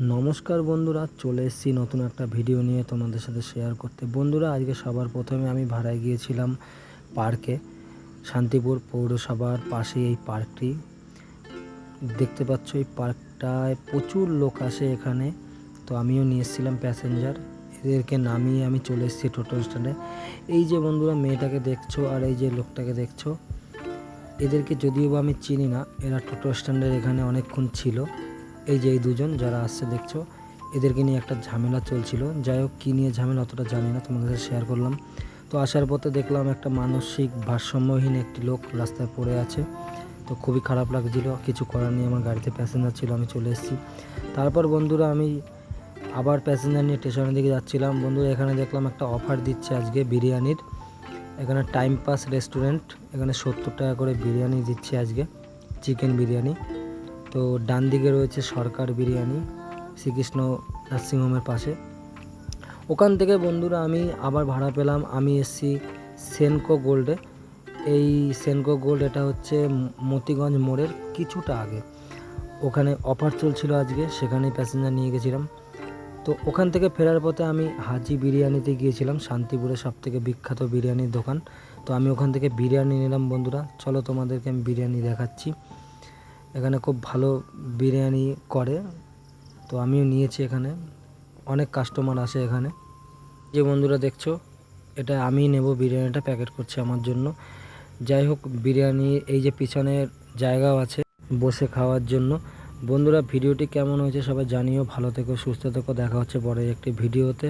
নমস্কার বন্ধুরা, চলে এসেছি নতুন একটা ভিডিও নিয়ে তোমাদের সাথে শেয়ার করতে। বন্ধুরা, আজকে সবার প্রথমে আমি ভাড়ায় গিয়েছিলাম পার্কে, শান্তিপুর পৌরসভার পাশে এই পার্কটি। দেখতে পাচ্ছ, এই পার্কটায় প্রচুর লোক আসে এখানে। তো আমিও নিয়ে এসেছিলাম প্যাসেঞ্জার এদেরকে নামিয়ে আমি চলে এসেছি টোটো স্ট্যান্ডে। এই যে বন্ধুরা, মেয়েটাকে দেখছ আর এই যে লোকটাকে দেখছ, এদেরকে যদিও বা আমি চিনি না, এরা টোটো স্ট্যান্ডের এখানে অনেকক্ষণ ছিল। এই যে এই দুজন যারা আসছে, দেখছ? এদেরকে নিয়ে একটা ঝামেলা চলছিল। যাই হোক, কী নিয়ে ঝামেলা অতটা জানি না, তোমাদের সাথে শেয়ার করলাম। তো আসার পথে দেখলাম একটা মানসিক ভারসাম্যহীন একটি লোক রাস্তায় পড়ে আছে। তো খুবই খারাপ লাগছিল, কিছু করার নেই, আমার গাড়িতে প্যাসেঞ্জার ছিল, আমি চলে এসেছি। তারপর বন্ধুরা, আমি আবার প্যাসেঞ্জার নিয়ে স্টেশনের দিকে যাচ্ছিলাম। বন্ধুরা, এখানে দেখলাম একটা অফার দিচ্ছে আজকে বিরিয়ানির। এখানে টাইম পাস রেস্টুরেন্ট এখানে সত্তর টাকা করে বিরিয়ানি দিচ্ছে আজকে চিকেন বিরিয়ানি। তো ডান দিকে রয়েছে সরকার বিরিয়ানি, শ্রীকৃষ্ণ নার্সিংহোমের পাশে। ওখান থেকে বন্ধুরা আমি আবার ভাড়া পেলাম। আমি এসছি সেনকো গোল্ডে। এই সেনকো গোল্ড এটা হচ্ছে মতিগঞ্জ মোড়ের কিছুটা আগে। ওখানে অফার চলছিল আজকে, সেখানেই প্যাসেঞ্জার নিয়ে গেছিলাম। তো ওখান থেকে ফেরার পথে আমি হাজি বিরিয়ানিতে গিয়েছিলাম শান্তিপুরে সব থেকে বিখ্যাত বিরিয়ানির দোকান। তো আমি ওখান থেকে বিরিয়ানি নিলাম বন্ধুরা। চলো তোমাদেরকে আমি বিরিয়ানি দেখাচ্ছি। এখানে খুব ভালো বিরিয়ানি করে। তো আমিও নিয়েছি এখানে। অনেক কাস্টমার আসে এখানে। যে বন্ধুরা দেখছ, এটা আমি নেব বিরিয়ানিটা প্যাকেট করছে আমার জন্য। যাই হোক, বিরিয়ানি এই যে পিছনের জায়গাও আছে বসে খাওয়ার জন্য। বন্ধুরা, ভিডিওটি কেমন হয়েছে সবাই জানিও। ভালো থেকো, সুস্থ থেকো। দেখা হচ্ছে পরে একটি ভিডিওতে।